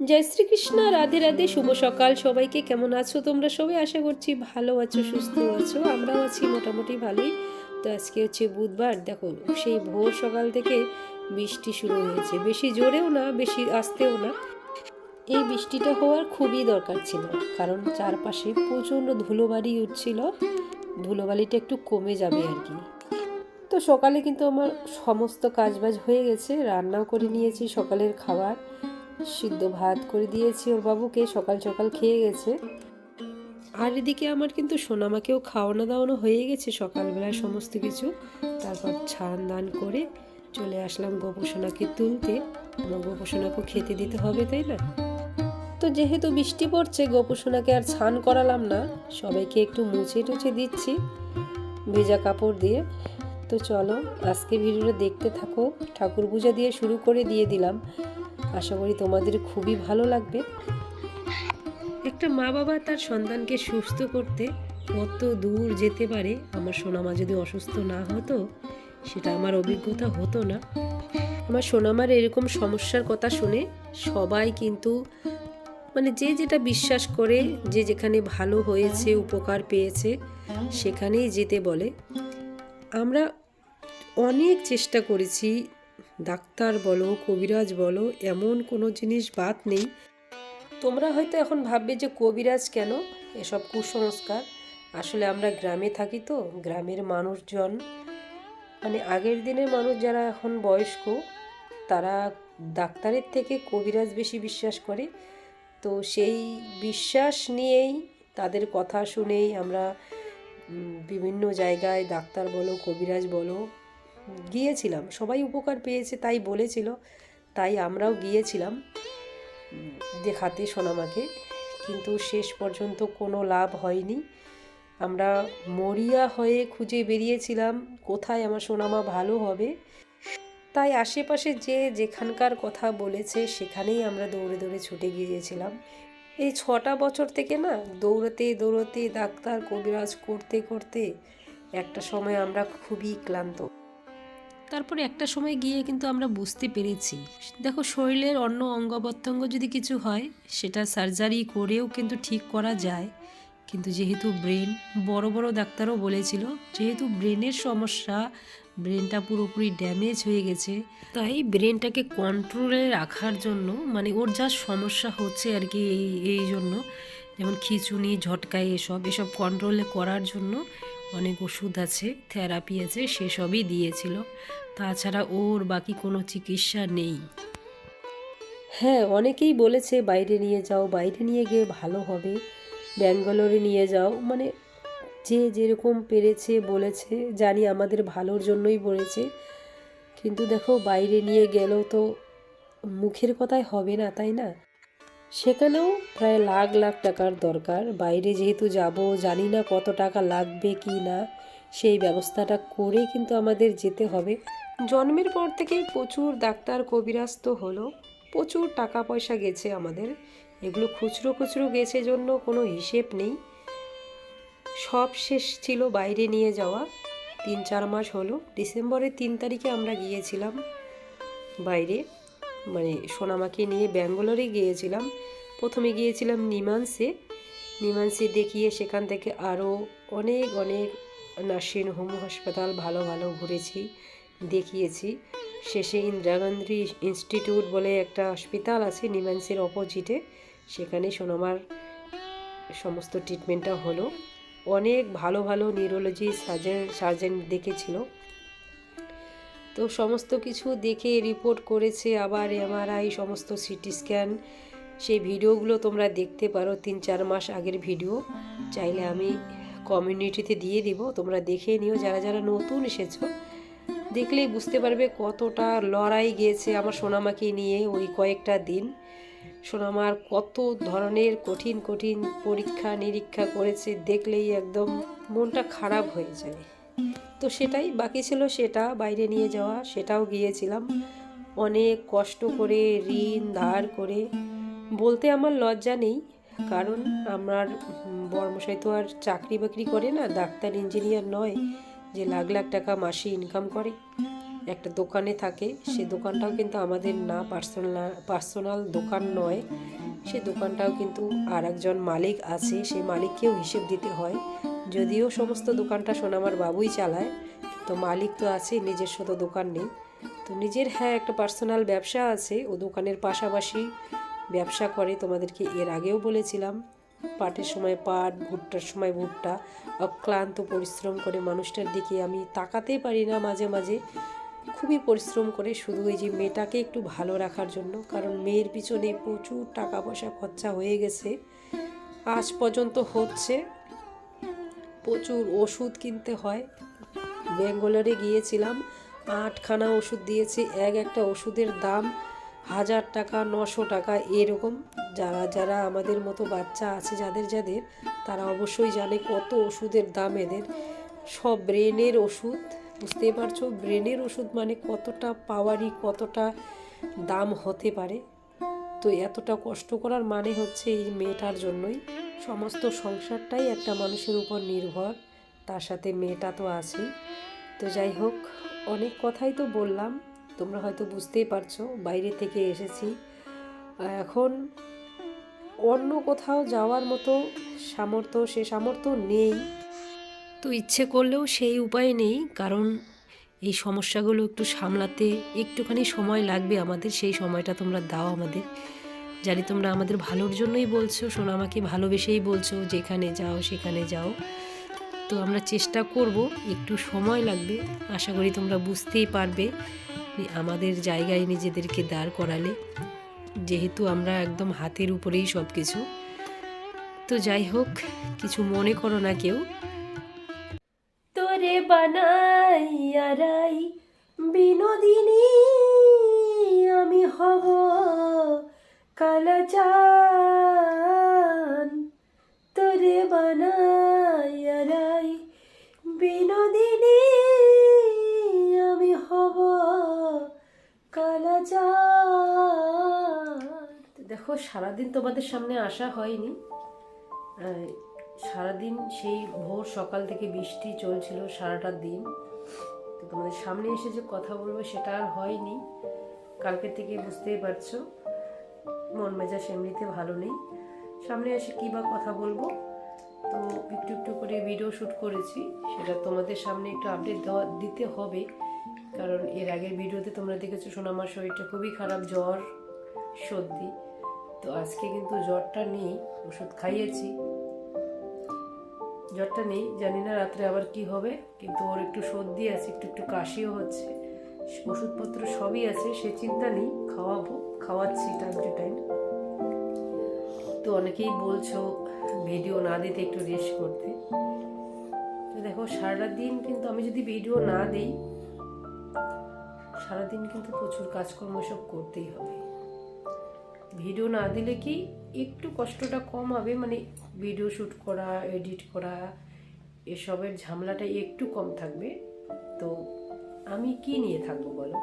জয় শ্রীকৃষ্ণ, রাধে রাধে, শুভ সকাল। সবাইকে কেমন আছো তোমরা? সবাই আশা করছি ভালো আছো, সুস্থ আছো। আমরাও আছি মোটামুটি ভালোই। তো আজকে হচ্ছে বুধবার। দেখো, সেই ভোর সকাল থেকে বৃষ্টি শুরু হয়েছে। বেশি জোরেও না, বেশি আসতেও না। এই বৃষ্টিটা হওয়ার খুবই দরকার ছিল। কারণ চারপাশে প্রচণ্ড ধুলোবালি উঠছিল। ধুলোবালিটা একটু কমে যাবে আর কি। তো সকালে কিন্তু আমার সমস্ত কাজবাজ হয়ে গেছে। রান্নাও করে নিয়েছি সকালের খাবার। সিদ্ধ ভাত করে দিয়েছি ওর বাবুকে, সকাল সকাল খেয়ে গেছে। আর এদিকে আমার কিন্তু সোনামাকেও খাওয়ানো দাওয়ানো হয়ে গেছে সকালবেলায় সমস্ত কিছু। তারপর ছান দান করে চলে আসলাম গোপোষণাকে তুলতে। আমার গোপোষণাকেও খেতে দিতে হবে, তাই না? তো যেহেতু বৃষ্টি পড়ছে গোপোষণাকে আর ছান করালাম না। সবাইকে একটু মুছে টুছে দিচ্ছি, ভেজা কাপড় দিয়ে। তো চলো, আজকে ভিডিওটা দেখতে থাকো। ঠাকুর পূজা দিয়ে শুরু করে দিয়ে দিলাম। আশা করি তোমাদের খুবই ভালো লাগবে। একটা মা বাবা তার সন্তানকে সুস্থ করতে কত দূর যেতে পারে, আমার সোনামা যদি অসুস্থ না হতো, সেটা আমার অভিজ্ঞতা হতো না। আমার সোনামার এরকম সমস্যার কথা শুনে সবাই কিন্তু মানে যে যেটা বিশ্বাস করে, যে যেখানে ভালো হয়েছে, উপকার পেয়েছে, সেখানেই যেতে বলে। আমরা অনেক চেষ্টা করেছি, ডাক্তার বলো, কবিরাজ বলো, এমন কোনো জিনিস বাদ নেই। তোমরা হয়তো এখন ভাববে যে কবিরাজ কেন? এসব কুসংস্কার। আসলে আমরা গ্রামে থাকি তো, গ্রামের মানুষজন মানে আগের দিনের মানুষ যারা এখন বয়স্ক, তারা ডাক্তারের থেকে কবিরাজ বেশি বিশ্বাস করে। তো সেই বিশ্বাস নিয়েই তাদের কথা শুনেই আমরা বিভিন্ন জায়গায় ডাক্তার বলো, কবিরাজ বলো, গিয়েছিলাম। সবাই উপকার পেয়েছে, তাই বলেছিল। তাই আমরাও গিয়েছিলাম। দেখাতে সোনামাকে। কিন্তু শেষ পর্যন্ত কোনো লাভ হয়নি। আমরা মরিয়া হয়ে খুঁজে বেরিয়েছিলাম, কোথায় আমার সোনামা ভালো হবে? তাই আশেপাশে যে যেখানকার কথা বলেছে, সেখানেই আমরা দৌড়ে দৌড়ে ছুটে গিয়েছিলাম। এই ছটা বছর থেকে না দৌড়াতে দৌড়াতে, ডাক্তার, কবিরাজ করতে করতে একটা সময় আমরা খুবই ক্লান্ত। তারপরে একটা সময় গিয়ে কিন্তু আমরা বুঝতে পেরেছি। দেখো, শরীরের অন্য অঙ্গ প্রত্যঙ্গ যদি কিছু হয়, সেটা সার্জারি করেও কিন্তু ঠিক করা যায়। কিন্তু যেহেতু ব্রেন, বড় বড় ডাক্তারও বলেছিল, যেহেতু ব্রেনের সমস্যা, ব্রেনটা পুরোপুরি ড্যামেজ হয়ে গেছে, তাই ব্রেনটাকে কন্ট্রোলে রাখার জন্য মানে ওর যা সমস্যা হচ্ছে আর কি এই এই জন্য, যেমন খিচুনি ঝটকায় এসব এসব কন্ট্রোলে করার জন্য অনেক ওষুধ আছে, থেরাপি আছে, সেসবই দিয়েছিল। তাছাড়া ওর বাকি কোনো চিকিৎসা নেই। হ্যাঁ অনেকেই বলেছে বাইরে নিয়ে যাও, বাইরে নিয়ে গিয়ে ভালো হবে। ব্যাঙ্গালোরে নিয়ে যাও। মানে যে যেরকম পেরেছে, বলেছে, জানি আমাদের ভালোর জন্যই বলেছে। কিন্তু দেখো, বাইরে নিয়ে গেলেও তো মুখের কথাই হবে না, তাই না? সেখানেও প্রায় লাখ লাখ টাকার দরকার। বাইরে যেহেতু যাব, জানি না কত টাকা লাগবে কি না, সেই ব্যবস্থাটা করে কিন্তু আমাদের যেতে হবে। জন্মের পর থেকেই প্রচুর ডাক্তার কবিরাজ তো হলো। প্রচুর টাকা পয়সা গেছে আমাদের। এগুলো খুচরো খুচরো গেছে জন্য কোনো হিসেব নেই। সব শেষ ছিল বাইরে নিয়ে যাওয়া। তিন, চার মাস হলো। ডিসেম্বরের তিন তারিখে আমরা গিয়েছিলাম বাইরে। মানে সোনামাকে নিয়ে ব্যাঙ্গালোরে গিয়েছিলাম। প্রথমে গিয়েছিলাম নিমান্সে। নিমান্সে দেখিয়ে সেখান থেকে আরও অনেক অনেক নার্সিং হোম, হাসপাতাল ভালো ভালো ঘুরেছি, দেখিয়েছি। শেষে ইন্দিরা গান্ধী ইনস্টিটিউট বলে একটা হসপিটাল আছে নিমান্সের অপোজিটে। সেখানে সোনামার সমস্ত ট্রিটমেন্টটা হলো। অনেক ভালো ভালো নিউরোলজি সার্জন সার্জন দেখেছিল। তো সমস্ত কিছু দেখে রিপোর্ট করেছে আবার এমআরআই, সমস্ত সিটি স্ক্যান। সেই ভিডিওগুলো তোমরা দেখতে পারো তিন, চার মাস আগের ভিডিও। চাইলে আমি কমিউনিটিতে দিয়ে দিব, তোমরা দেখে নিও। যারা যারা নতুন এসেছ দেখলেই বুঝতে পারবে কতটা লড়াই গিয়েছে আমার সোনামাকে নিয়ে ওই কয়েকটা দিন। সোনামার কত ধরনের কঠিন কঠিন পরীক্ষা, নিরীক্ষা করেছে, দেখলেই একদম মনটা খারাপ হয়ে যায়। তো সেটাই বাকি ছিল, সেটা বাইরে নিয়ে যাওয়া, সেটাও গিয়েছিলাম। অনেক কষ্ট করে, ঋণ ধার করে। বলতে আমার লজ্জা নেই, কারণ আমার বর্মশাই তো আর চাকরি বাকরি করে না, ডাক্তার, ইঞ্জিনিয়ার নয়। যে লাখ লাখ টাকা মাসে ইনকাম করে। একটা দোকানে থাকে, সে দোকানটাও কিন্তু আমাদের না পার্সোনাল পার্সোনাল দোকান নয়। সে দোকানটাও কিন্তু আর একজন মালিক আছে, সেই মালিককেও হিসেব দিতে হয়। যদিও সমস্ত দোকানটা সোনামার বাবুই চালায়, তো মালিক তো আছে, নিজস্ব তো দোকান নেই। তো নিজের হ্যাঁ একটা পার্সোনাল ব্যবসা আছে, ও দোকানের পাশাপাশি ব্যবসা করে, তোমাদেরকে এর আগেও বলেছিলাম। পাটের সময় পাট ভুট্টার সময় ভুট্টা অক্লান্ত পরিশ্রম করে মানুষটার দিকে আমি তাকাতেই পারি না মাঝে মাঝে। খুবই পরিশ্রম করে শুধু ওই যে মেয়েটাকে একটু ভালো রাখার জন্য, কারণ মেয়ের পিছনে প্রচুর টাকা পয়সা খরচা হয়ে গেছে। আজ পর্যন্ত হচ্ছে। প্রচুর ওষুধ কিনতে হয়। ব্যাঙ্গালোরে গিয়েছিলাম, আটখানা ওষুধ দিয়েছি, এক একটা ওষুধের দাম হাজার টাকা, নশো টাকা এরকম যারা যারা আমাদের মতো বাচ্চা আছে, যাদের যাদের, তারা অবশ্যই জানে কত ওষুধের দাম এদের। সব ব্রেনের ওষুধ, বুঝতেই পারছ? ব্রেনের ওষুধ মানে কতটা পাওয়ারই কতটা দাম হতে পারে। তো এতটা কষ্ট করার মানে হচ্ছে এই মেয়েটার জন্যই। সমস্ত সংসারটাই একটা মানুষের উপর নির্ভর, তার সাথে মেয়েটা তো আছেই। তো যাই হোক, অনেক কথাই তো বললাম। তোমরা হয়তো বুঝতেই পারছ, বাইরে থেকে এসেছি। এখন অন্য কোথাও যাওয়ার মতো সামর্থ্য, সে সামর্থ্য নেই। তো ইচ্ছে করলেও সেই উপায় নেই, কারণ এই সমস্যাগুলো একটু সামলাতে একটুখানি সময় লাগবে আমাদের, সেই সময়টা তোমরা দাও আমাদের। জানি তোমরা আমাদের ভালোর জন্যই বলছো, শোনো আমাকে ভালোবেসেই বলছো, যেখানে যাও সেখানে যাও। তো আমরা চেষ্টা করব, একটু সময় লাগবে, আশা করি তোমরা বুঝতেই পারবে আমাদের জায়গায় নিজেদেরকে দাঁড় করালে, যেহেতু আমরা একদম হাতের উপরেই সব কিছু তো যাই হোক, কিছু মনে করো না কেউ। তোরে বিনোদিনী, আমি হব কালাচান সারাদিন তোমাদের সামনে আসা হয়নি। সারাদিন সেই ভোর সকাল থেকে বৃষ্টি চলছিল সারাটা দিন। তো তোমাদের সামনে এসে যে কথা বলব সেটা আর হয়নি। কালকে থেকে বুঝতেই পারছ, মন মেজাজ এমনিতে ভালো নেই। সামনে এসে কী বা কথা বলব? তো একটু একটু করে ভিডিও শ্যুট করেছি, সেটা তোমাদের সামনে একটু আপডেট দেওয়া, দিতে হবে। কারণ এর আগের ভিডিওতে তোমরা দেখেছ শোনো আমার শরীরটা খুবই খারাপ, জ্বর, সর্দি। তো আজকে কিন্তু জ্বরটা নেই, ওষুধ খাইয়েছি। জ্বরটা নেই, জানি না রাত্রে আবার কি হবে, কিন্তু ওর একটু সর্দি আছে, একটু একটু কাশিও হচ্ছে। ওষুধপত্র সবই আছে, সে চিন্তা নেই, খাওয়াবো, খাওয়াচ্ছি টাইম টু টাইম তো অনেকেই বলছো ভিডিও না দিতে একটু রেস্ট করতে। দেখো সারাটা দিন কিন্তু আমি যদি ভিডিও না দিই, সারাদিন কিন্তু প্রচুর কাজকর্ম সব করতেই হবে। ভিডিও না দিলে কি একটু কষ্টটা কম হবে? মানে ভিডিও শ্যুট করা এডিট করা, এসবের ঝামেলাটা একটু কম থাকবে। তো আমি কি নিয়ে থাকব বলো?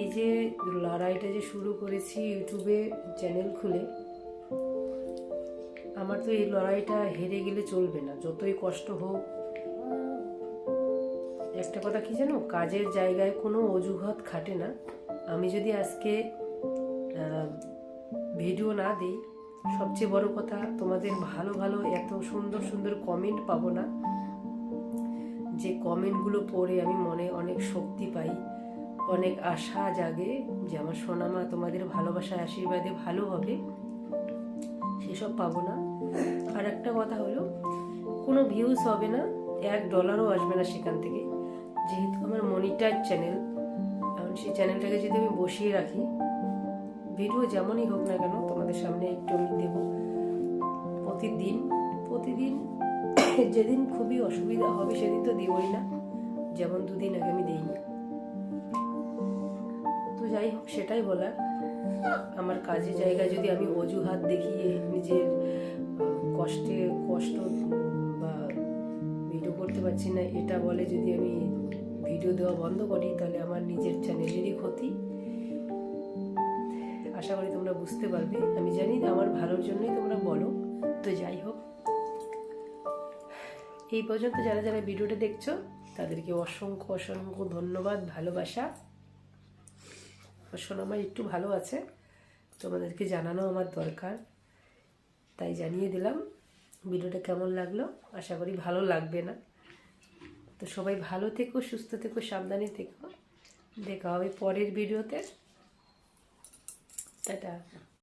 এই যে লড়াইটা যে শুরু করেছি ইউটিউবে চ্যানেল খুলে, আমার তো এই লড়াইটা হেরে গেলে চলবে না। যতই কষ্ট হোক, একটা কথা কি জানো? কাজের জায়গায় কোনো অজুহাত খাটে না। আমি যদি আজকে ভিডিও না দিই, সবচেয়ে বড় কথা তোমাদের ভালো ভালো এত সুন্দর সুন্দর কমেন্ট পাবো না। যে কমেন্টগুলো পড়ে আমি মনে অনেক শক্তি পাই, অনেক আশা জাগে যে আমার সোনামা তোমাদের ভালোবাসা আশীর্বাদে ভালো হবে, সেসব পাবো না। আর একটা কথা হলো, কোনো ভিউজ হবে না, এক ডলারও আসবে না সেখান থেকে। যেহেতু আমার মনিটার চ্যানেল এখন সেই চ্যানেলটাকে যদি আমি বসিয়ে রাখি ভিডিও যেমনই হোক না কেন তোমাদের সামনে একটু আমি দেবো। প্রতিদিন প্রতিদিন যেদিন খুবই অসুবিধা হবে সেদিন তো দিবই না। যেমন দুদিন আগে আমি দিইনি। তো যাই হোক, সেটাই বলার। আমার কাজের জায়গায় যদি আমি অজুহাত দেখিয়ে নিজের কষ্টে, কষ্ট বা ভিডিও করতে পারছি না, এটা বলে যদি আমি ভিডিও দেওয়া বন্ধ করি, তাহলে আমার নিজের চ্যানেলেরই ক্ষতি। আশা করি তোমরা বুঝতে পারবে। আমি জানি আমার ভালোর জন্যই তোমরা বলো। তো যাই হোক। এই পর্যন্ত যারা যারা ভিডিওটা দেখছ, তাদেরকে অসংখ্য অসংখ্য ধন্যবাদ, ভালোবাসা। সোনামাই একটু ভালো আছে। তোমাদেরকে জানানো আমার দরকার। তাই জানিয়ে দিলাম, ভিডিওটা কেমন লাগল? আশা করি ভালো লাগবে না। তো সবাই ভালো থেকো, সুস্থ থেকো, সাবধানে থেকো। দেখা হবে পরের ভিডিওতে। 识的。